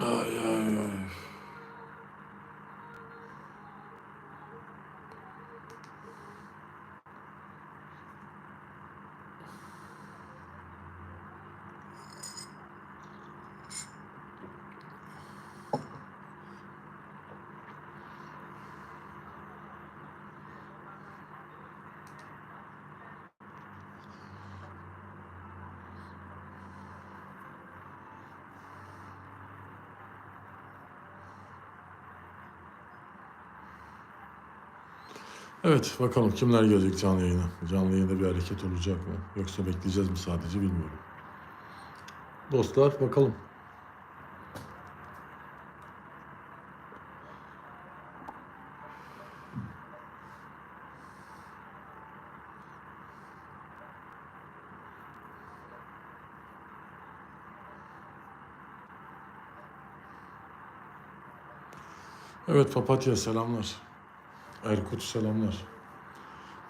Ay ay ay. Evet bakalım kimler gelecek canlı yayına. Canlı yayında bir hareket olacak mı? Yoksa bekleyeceğiz mi sadece bilmiyorum. Dostlar bakalım. Evet Papatya selamlar. Erkut selamlar.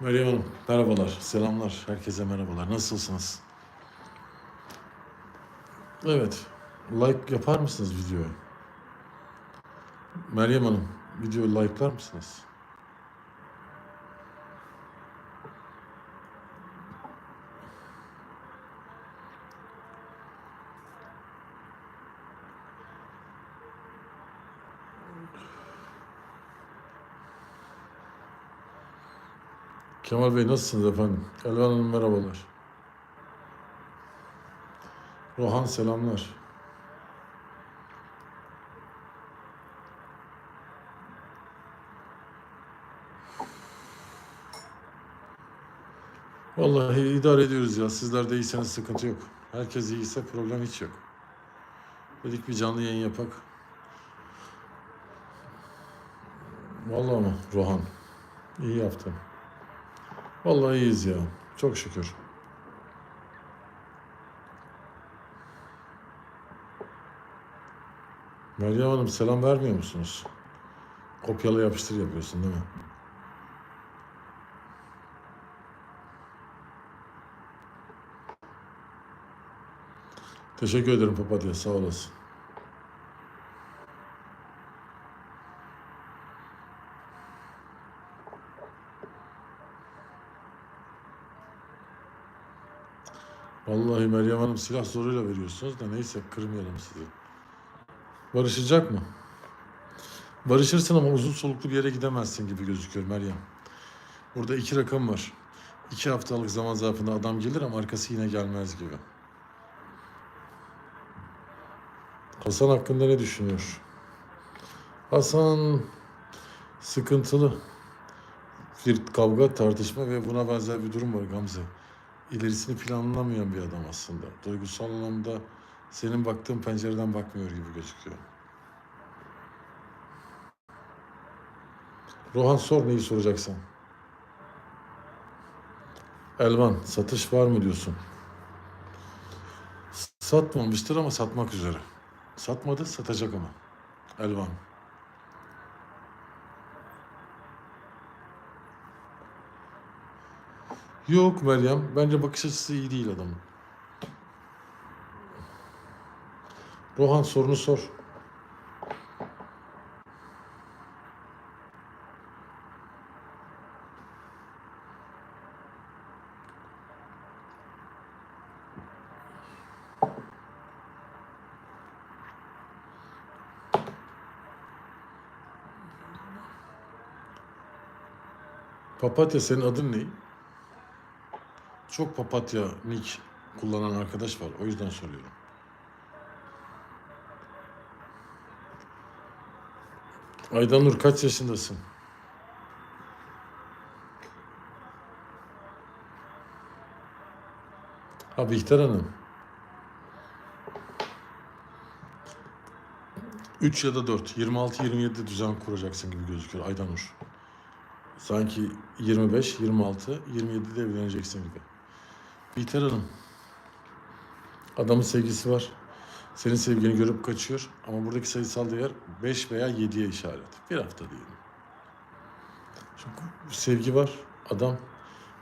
Meryem Hanım merhabalar, selamlar. Herkese merhabalar. Nasılsınız? Evet, like yapar mısınız videoya? Meryem Hanım, videoyu like'lar mısınız? Kemal Bey nasılsınız efendim? Elvan Hanım merhabalar. Rohan selamlar. Vallahi idare ediyoruz ya. Sizler de iyiyseniz sıkıntı yok. Herkes iyiyse problem hiç yok. Dedik bir canlı yayın yapak. Vallahi mı Rohan? İyi yaptın. Vallahi iyiyiz ya. Çok şükür. Meryem Hanım selam vermiyor musunuz? Kopyala yapıştır yapıyorsun değil mi? Teşekkür ederim papatya sağ olasın. Vallahi Meryem Hanım silah zoruyla veriyorsunuz da neyse kırmayalım sizi. Barışacak mı? Barışırsın ama uzun soluklu bir yere gidemezsin gibi gözüküyor Meryem. Burada iki rakam var. İki haftalık zaman zarfında adam gelir ama arkası yine gelmez gibi. Hasan hakkında ne düşünüyor? Hasan sıkıntılı. Bir kavga, tartışma ve buna benzer bir durum var Gamze. İlerisini planlamayan bir adam aslında. Duygusal anlamda senin baktığın pencereden bakmıyor gibi gözüküyor. Rohan sor neyi soracaksan. Elvan satış var mı diyorsun? Satmamıştır ama satmak üzere. Satmadı satacak ama. Elvan. Yok Meryem. Bence bakış açısı iyi değil adamın. Rohan sorunu sor. Papatya senin adın ne? Çok papatya nick kullanan arkadaş var. O yüzden soruyorum. Aydanur kaç yaşındasın? Ha Bihter Hanım. 3 ya da 4. 26-27'de düzen kuracaksın gibi gözüküyor Aydanur. Sanki 25, 26, 27'de evleneceksin gibi. Bihter Hanım. Adamın sevgisi var. Senin sevgini görüp kaçıyor. Ama buradaki sayısal değer 5 veya 7'ye işaret. Bir hafta diyelim. Çünkü sevgi var. Adam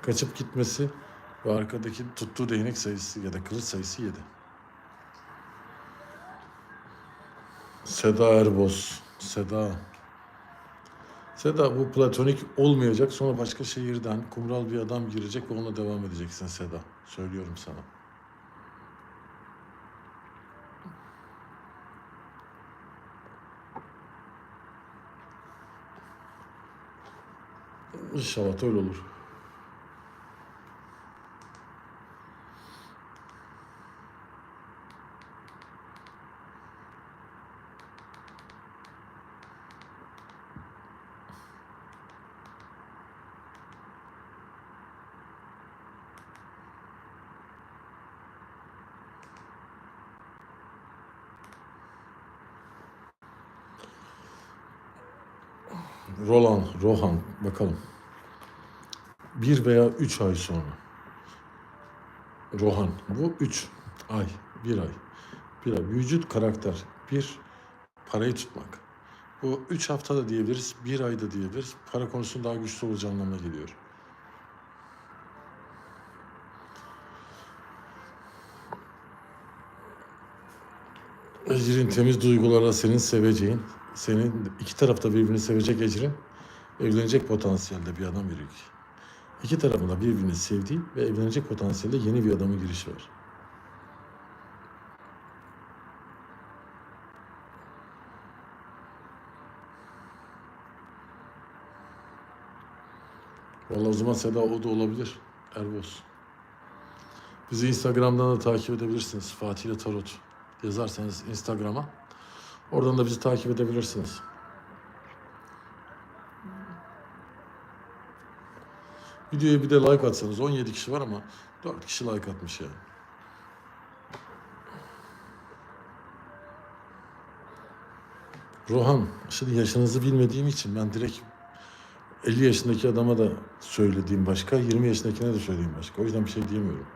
kaçıp gitmesi ve arkadaki tuttuğu değnek sayısı ya da kılıç sayısı 7. Seda Erboz. Seda. Seda bu platonik olmayacak. Sonra başka şehirden kumral bir adam girecek ve onunla devam edeceksin Seda. Söylüyorum sana. İnşallah öyle olur. Roland, Rohan bakalım. Bir veya üç ay sonra. Rohan. Bu üç ay. Bir ay. Bir ay. Vücut karakter. Bir parayı tutmak. Bu üç hafta da diyebiliriz. Bir ayda diyebiliriz. Para konusunda daha güçlü olacağı anlamına geliyor. Ecrin temiz duygularla senin seveceğin, senin iki tarafta birbirini sevecek Ecrin, evlenecek potansiyelde bir adam ki. İki tarafında birbirini sevdiği ve evlenecek potansiyelde yeni bir adamın girişi var. Vallahi o zaman Seda o da olabilir. Erboz. Bizi Instagram'dan da takip edebilirsiniz. Fatih ile Tarot yazarsanız Instagram'a. Oradan da bizi takip edebilirsiniz. Videoya bir de like atsanız 17 kişi var ama 4 kişi like atmış yani. Rohan, şimdi yaşınızı bilmediğim için ben direkt 50 yaşındaki adama da söylediğim başka, 20 yaşındakine de söylediğim başka. O yüzden bir şey diyemiyorum.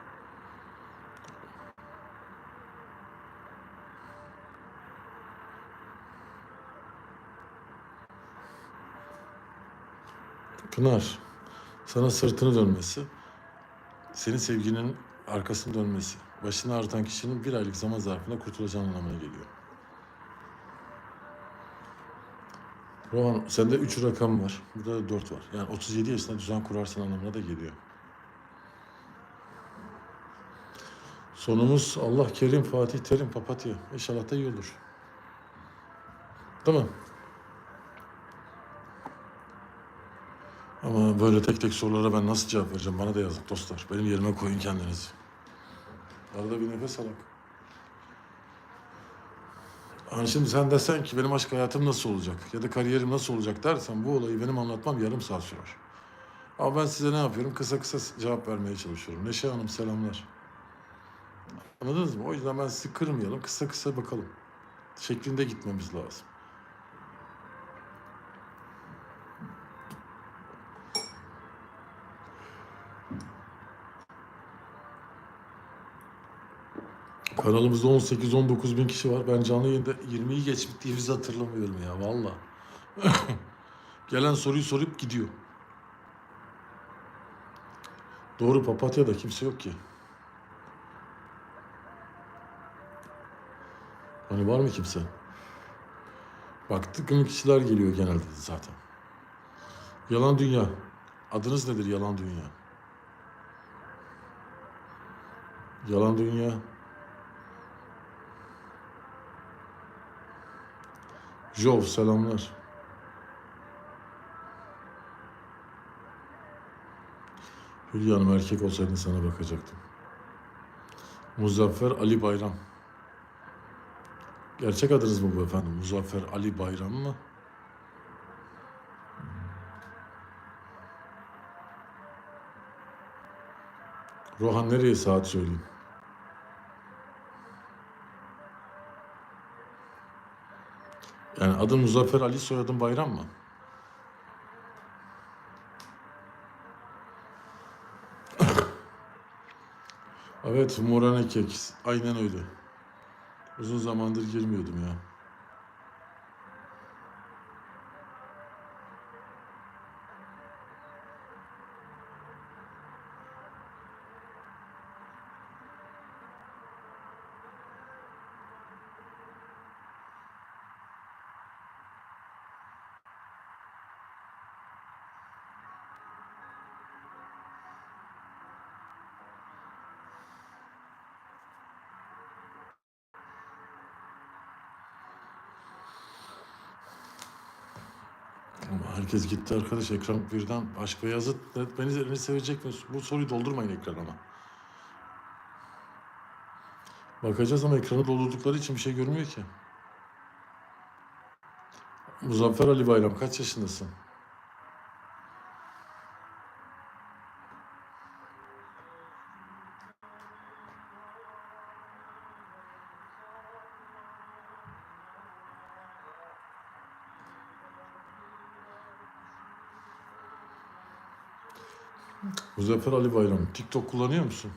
Pınar, sana sırtını dönmesi, senin sevginin arkasını dönmesi, başını ağrıtan kişinin bir aylık zaman zarfında kurtulacağın anlamına geliyor. Rohan, sende 3 rakam var, burada da 4 var. Yani 37 yaşında düzen kurarsın anlamına da geliyor. Sonumuz Allah Kerim, Fatih Terim, Papatya. İnşallah da iyi olur. Değil Ama böyle tek tek sorulara ben nasıl cevap vereceğim? Bana da yazık dostlar. Benim yerime koyun kendinizi. Arada bir nefes alak. Hani şimdi sen desen ki benim aşk hayatım nasıl olacak ya da kariyerim nasıl olacak dersen bu olayı benim anlatmam yarım saat sürer. Ama ben size ne yapıyorum? Kısa kısa cevap vermeye çalışıyorum. Neşe Hanım selamlar. Anladınız mı? O yüzden ben sizi kırmayalım. Kısa kısa bakalım. Şeklinde gitmemiz lazım. Kanalımızda 18-19 bin kişi var. Ben canlı yayında 20'yi geçtiğimizi hatırlamıyorum ya valla. Gelen soruyu sorup gidiyor. Doğru Papatya'da kimse yok ki. Hani var mı kimse? Bak tıkım kişiler geliyor genelde zaten. Yalan Dünya. Adınız nedir Yalan Dünya? Yalan Dünya. Jov selamlar. Hülya Hanım erkek olsaydın sana bakacaktım. Muzaffer Ali Bayram. Gerçek adınız mı bu efendim? Muzaffer Ali Bayram mı? Rohan nereye saat söyleyeyim? Yani adın Muzaffer Ali, soyadın Bayram mı? Evet, Morane kek. Aynen öyle. Uzun zamandır girmiyordum ya. Herkes gitti arkadaş ekran birden aşk ve yazıt beni, beni sevecek mi? Bu soruyu doldurmayın ekrana. Bakacağız ama ekranı doldurdukları için bir şey görmüyor ki. Muzaffer Ali Bayram kaç yaşındasın? Muzaffer Ali Bayram. TikTok kullanıyor musun?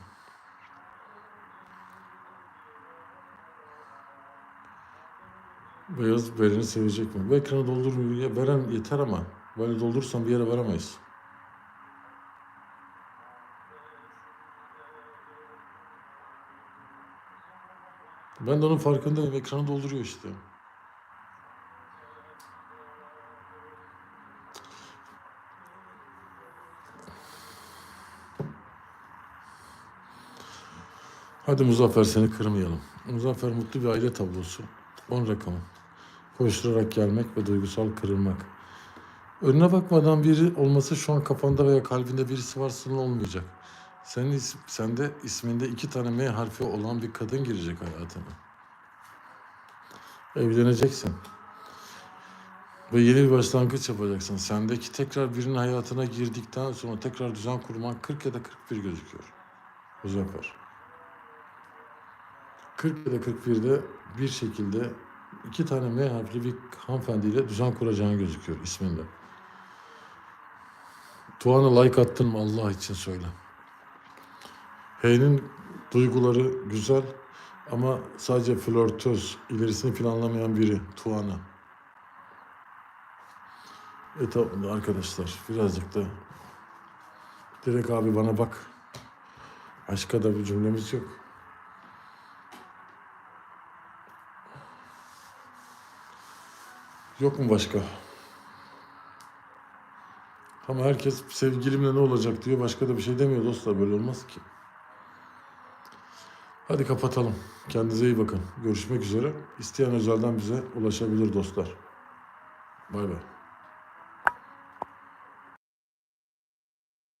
Beyaz Beren'i sevecek mi? Bu ekranı doldurmuyor. Ya Beren yeter ama. Böyle doldurursan bir yere varamayız. Ben de onun farkındayım. Ekranı dolduruyor işte. Hadi Muzaffer seni kırmayalım. Muzaffer mutlu bir aile tablosu. 10 rakamı. Koşturarak gelmek ve duygusal kırılmak. Önüne bakmadan biri olması şu an kafanda veya kalbinde birisi varsa olmayacak. Senin is- sende isminde iki tane M harfi olan bir kadın girecek hayatına. Evleneceksin. Ve yeni bir başlangıç yapacaksın. Sendeki tekrar birinin hayatına girdikten sonra tekrar düzen kurman 40 ya da 41 gözüküyor. Muzaffer. 40 ya da 41'de bir şekilde iki tane M harfli bir hanımefendiyle düzen kuracağın gözüküyor isminde. Tuğan'a like attın mı Allah için söyle. H'nin duyguları güzel ama sadece flörtöz, ilerisini planlamayan biri Tuğan'a. E tamam arkadaşlar birazcık da direkt abi bana bak. Başka da bir cümlemiz yok. Yok mu başka? Ama herkes sevgilimle ne olacak diyor. Başka da bir şey demiyor dostlar. Böyle olmaz ki. Hadi kapatalım. Kendinize iyi bakın. Görüşmek üzere. İsteyen özelden bize ulaşabilir dostlar. Bay bay.